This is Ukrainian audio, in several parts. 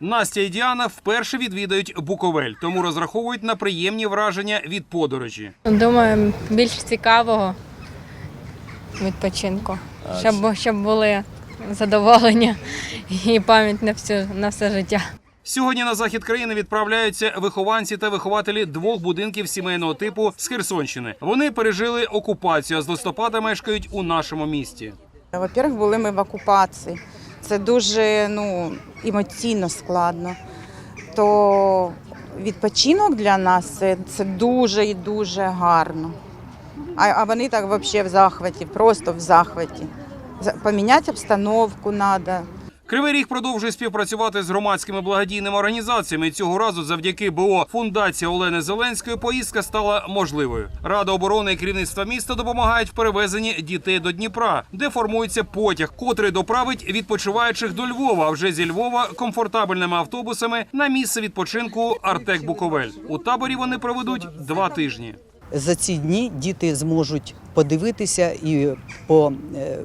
Настя і Діана вперше відвідають Буковель, тому розраховують на приємні враження від подорожі. Думаю, більш цікавого відпочинку, щоб, щоб були задоволення і пам'ять на всю на все життя. Сьогодні на захід країни відправляються вихованці та вихователі двох будинків сімейного типу з Херсонщини. Вони пережили окупацію, а з листопада мешкають у нашому місті. Во-первых, були ми в окупації. Це дуже ну, емоційно складно. То відпочинок для нас це, це дуже і дуже гарно. А, а вони так взагалі в захваті, просто в захваті. За- Поміняти обстановку треба. Кривий Ріг продовжує співпрацювати з громадськими благодійними організаціями. Цього разу, завдяки БО фундація Олени Зеленської, поїздка стала можливою. Рада оборони і керівництва міста допомагають в перевезенні дітей до Дніпра, де формується потяг, котрий доправить відпочиваючих до Львова. А вже зі Львова комфортабельними автобусами на місце відпочинку Артек Буковель. У таборі вони проведуть два тижні. за ці дні діти зможуть подивитися і по, е,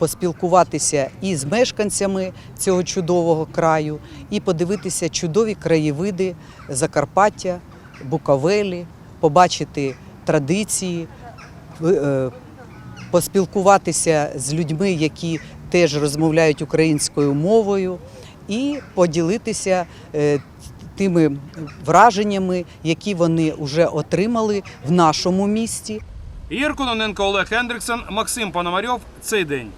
поспілкуватися і з мешканцями цього чудового краю, і подивитися чудові краєвиди Закарпаття, Буковелі, побачити традиції, е, поспілкуватися з людьми, які теж розмовляють українською мовою, і поділитися е, тими враженнями, які вони вже отримали в нашому місті. Ігор Кононенко, Олег Хендриксон, Максим Пономарьов. Цей день.